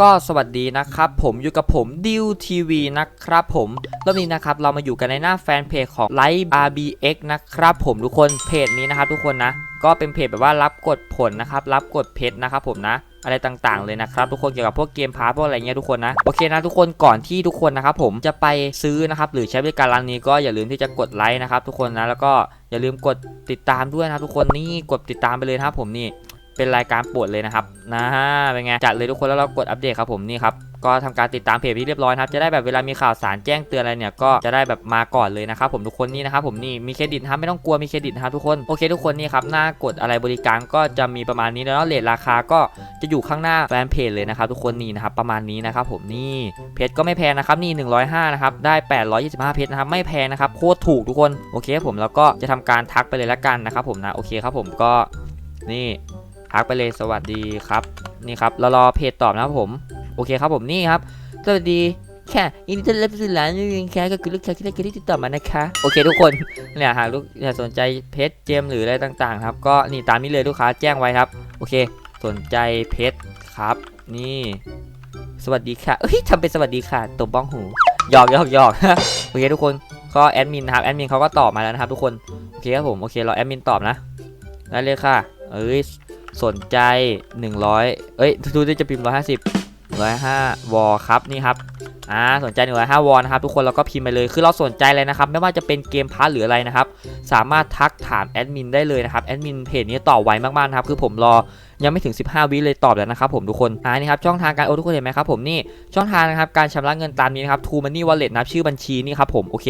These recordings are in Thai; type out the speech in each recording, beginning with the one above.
ก็สวัสดีนะครับ ผมอยู่กับผมดิวทีวีนะครับผมรอบนี้นะครับเรามาอยู่กันในหน้าแฟนเพจของไลฟ์ RBX นะครับผมทุกคนเพจนี้นะครับทุกคนนะ ก็เป็นเพจแบบว่ารับกดผลนะครับ รับกดเพชรนะครับผมนะอะไรต่างๆเลยนะครับทุกคนเกี่ยวกับพวกเกมพาร์ทพวกอะไรเงี้ยทุกคนนะโอเคนะทุกคนก่อนที่ทุกคนนะครับผมจะไปซื้อนะครับหรือใช้บริการร้านนี้ก็อย่าลืมที่จะกดไลค์นะครับทุกคนนะแล้วก็อย่าลืมกดติดตามด้วยนะครับทุกคนนี่กดติดตามไปเลยนะครับผมนี่ เป็นรายการปรดเลยนะครับนะเป็นไงจัดเลยทุกคนแล้วเรากดอัปเดตครับผมนี่ครับก็ทำการติดตามเพจที่เรียบร้อยครับจะได้แบบเวลามีข่าวสารแจ้งเตือนอะไรเนี่ยก็จะได้แบบมาก่อนเลยนะครับผมทุกคนนี่นะครับผมนี่มีเครดิตครับไม่ต้องกลัวมีเครดิตครับทุกคนโอเคทุกคนนี่ครับหน้ากดอะไรบริการก็จะมีประมาณนี้แล้วเรทราคาก็จะอยู่ข้างหน้าแฟนเพจเลยนะครับทุกคนนี่นะครับประมาณนี้นะครับผมนี่เพจก็ไม่แพงนะครับนี่ 105นะครับได้ 825 เพจนะครับไม่แพงนะครับโคตรถูกทุกคนโอเคครับผมแล้วก็จะทำการทักไปเลยละกันนะครับผมนะโอเคครับผมก็นี่ ทักไปเลยสวัสดีครับนี่ครับเรารอเพจตอบนะครับผมโอเคครับผมนี่ครับสวัสดีค่ะยินดีต้อนรับสู่ร้านนี้ค่ะก็คือลูกค้าที่ได้ที่ติดต่อมานะคะโอเคทุกคนเนี่ยหากลูกอยากสนใจเพจเจมหรืออะไรต่างๆ ครับ ก็นี่ตามนี้เลยลูกค้าแจ้งไว้ครับ โอเค สนใจเพจครับ นี่ สวัสดีค่ะเอ้ยทำเป็นสวัสดีค่ะตบบ้องหูหยอกหยอกหยอกโอเคทุกคนก็แอดมินนะครับแอดมินเขาก็ตอบมาแล้วนะครับทุกคนโอเคครับผมโอเครอแอดมินตอบนะได้เลยค่ะเอ้ย สนใจ 100 เอ้ยดูดิจะพิมพ์150 105วอครับนี่ครับอ่าสนใจ105วอนะครับทุกคนเราก็พิมพ์ไปเลยคือเราสนใจเลยนะครับ ไม่ว่าจะเป็นเกมพาร์ทหรืออะไรนะครับ สามารถทักถามแอดมินได้เลยนะครับแอดมินเพจนี้ตอบไวมากๆนะครับคือผมรอ ยังไม่ถึง 15 วิเลยตอบแล้วนะครับผมทุกคนอ่านี่ครับช่องทางการโอนทุกคนเห็นไหมครับผมนี่ช่องทางนะครับการชำระเงินตามนี้นะครับ True Money Wallet นะครับชื่อบัญชีนี่ครับผมโอเค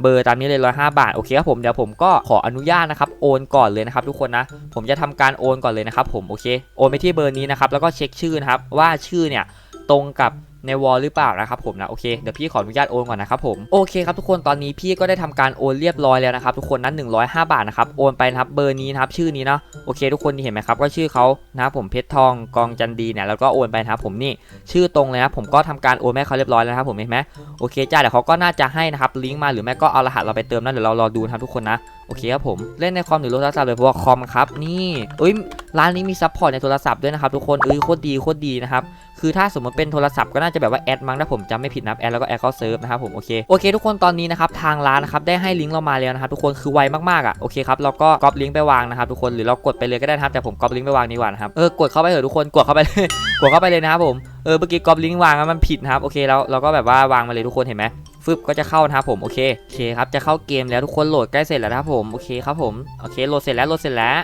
เบอร์ตามนี้เลย105 บาทโอเคครับผมเดี๋ยวผมก็ขออนุญาตนะครับโอนก่อนเลยนะครับทุกคนนะผมจะทำการโอนก่อนเลยนะครับผมโอเคโอนไปที่เบอร์นี้นะครับแล้วก็เช็คชื่อนะครับว่าชื่อเนี่ยตรงกับ ในวอลหรือเปล่านะครับผมนะโอเคเดี๋ยวพี่ขออนุญาตโอนก่อนนะครับผมโอเคครับทุกคนตอนนี้พี่ก็ได้ทำการโอนเรียบร้อยแล้วนะครับทุกคนนั้น 105 บาทนะครับโอนไปนะครับเบอร์นี้นะครับชื่อนี้เนาะโอเค ทุกคนนี่เห็นไหมครับก็ชื่อเขานะครับผมเพชรทองกองจันดีเนี่ยแล้วก็โอนไปนะครับผมนี่ชื่อตรงเลยนะผมก็ทำการโอนให้เขาเรียบร้อยแล้วนะครับผมเห็นไหมโอเคจ้าเดี๋ยวเขาก็น่าจะให้นะครับลิงก์มาหรือไม่ก็เอารหัสเราไปเติมนะเดี๋ยวเรารอดูนะครับทุกคนนะโอเคครับผมเล่นในคอมหรือโทรศัพท์เลยเพราะว่าคอมครับนี่เอ้ยร้านนี้มีซัพพอร์ตในโทรศัพท์ด้วยนะครับทุกคนเอ้ยโคตรดีโคตรดีนะครับ คือถ้าสมมติเป็นโทรศัพท์ก็น่าจะแบบว่าแอดมั้งถ้าผมจำไม่ผิดนะแอดแล้วก็แอดเข้าเซิร์ฟนะครับผมโอเคโอเค ทุกคนตอนนี้นะครับทางร้านนะครับได้ให้ลิงก์เรามาแล้วนะครับทุกคนคือไวมากๆอะโอเคครับเราก็ก๊อปลิงก์ไปวางนะครับทุกคนหรือเรากดไปเลยก็ได้นะครับแต่ผมก๊อปลิงก์ไปวางดีกว่านะครับเออกดเข้าไปเถอะทุกคนกดเข้าไปเลยกดเข้าไปเลยนะครับผมเออเมื่อกี้ก๊อปลิงก์วางแล้วมันผิดนะครับโอเคแล้วเราก็แบบว่าวางมาเลยทุกคนเห็นไหม ฟึบก็จะเข้านะครับผมโอเคโอเคครับจะเข้าเกมแล้วทุกคนโหลดใกล้เสร็จแล้วนะครับผมโอเคครับผมโอเคโหลดเสร็จแล้วโหลดเสร็จแล้ว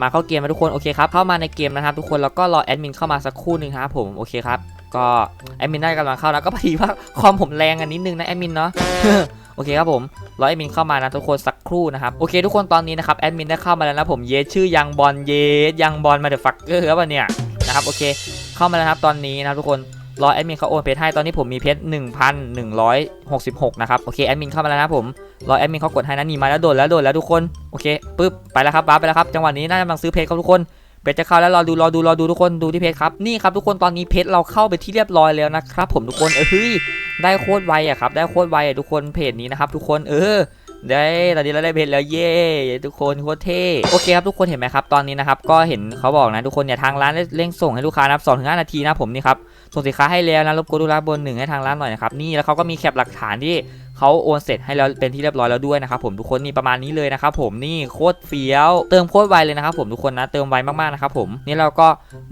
มาเข้าเกมมาทุกคนโอเคครับเข้ามาในเกมนะครับทุกคนแล้วก็รอแอดมินเข้ามาสักครู่หนึ่งครับผมโอเคครับก็แอดมินได้กำลังเข้านะก็พอดีว่าคอมผมแรงอันนิดนึงนะแอดมินเนาะโอเคครับผมรอแอดมินเข้ามานะทุกคนสักครู่นะครับโอเคทุกคนตอนนี้นะครับแอดมินได้เข้ามาแล้วนะผมเยสชื่อยังบอลเยสยังบอลมาเดอะฟักเกอร์ครับวันเนี่ยนะครับโอเค เข้ามาแล้วครับตอนนี้นะทุกคน รอแอดมินเขาโอนเพชรให้ตอนนี้ผมมีเพชร1,166 นะครับ โอเคแอดมินเข้ามาแล้วนะผม รอแอดมินเขากดให้นะนี่มาแล้วโดนแล้วโดนแล้วทุกคน โอเคปึ๊บไปแล้วครับบ้าไปแล้วครับจังหวะนี้น่าจะกำลังซื้อเพจครับทุกคนเพจจะเข้าแล้วรอดูรอดูรอดูทุกคนดูที่เพจครับนี่ครับทุกคนตอนนี้เพจเราเข้าไปที่เรียบร้อยแล้วนะครับผมทุกคนเออเฮ้ยได้โคตรไวอะครับได้โคตรไวอะทุกคนเพจนี้นะครับทุกคนเออ ได้ตอนนี้เราได้เพจแล้วเย้ทุกคนโคตรเท่โอเคครับทุกคนเห็นไหมครับตอนนี้นะครับก็เห็นเขาบอกนะทุกคนเนี่ยทางร้านได้เร่งส่งให้ลูกค้านะครับสองถึงห้านาทีนะผมนี่ครับส่งสินค้าให้แล้วนะรบกวนดูแลบนหนึ่งให้ทางร้านหน่อยนะครับนี่แล้วเขาก็มีแคปหลักฐานที่เขาโอนเสร็จให้แล้วเป็นที่เรียบร้อยแล้วด้วยนะครับผมทุกคนนี่ประมาณนี้เลยนะครับผมนี่โคตรเฟี้ยว เติมโคตรไวเลยนะครับผมทุกคนนะเติมไวมากๆนะครับผมนี่เราก็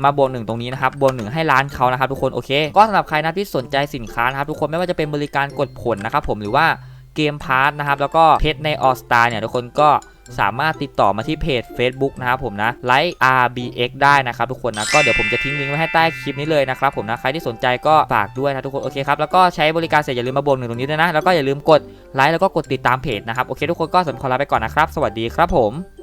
มาบวกหนึ่งตรงนี้นะครับบวกหนึ่งให้ร้านเขานะครับทุกคนโอเค ก็สำหรับใครนะที่สนใจสินค้านะครับทุกคนไม่ว่าจะเป็นบริการกดผลนะครับผมหรือว่า เกมพาร์ทนะครับ แล้วก็เพจในออสตาเนี่ยทุกคนก็สามารถติดต่อมาที่เพจ Facebook นะครับผมนะไลค์ RBX ได้นะครับทุกคนนะ ก็เดี๋ยวผมจะทิ้งลิงก์ไว้ให้ใต้คลิปนี้เลยนะครับผมนะ ใครที่สนใจก็ฝากด้วยนะทุกคน โอเคครับ แล้วก็ใช้บริการเสร็จอย่าลืมมาบวกหนึ่งตรงนี้ด้วยนะ แล้วก็อย่าลืมกดไลค์แล้วก็กดติดตามเพจนะครับ โอเคทุกคนก็สำหรับขอลาไปก่อนนะครับ สวัสดีครับผม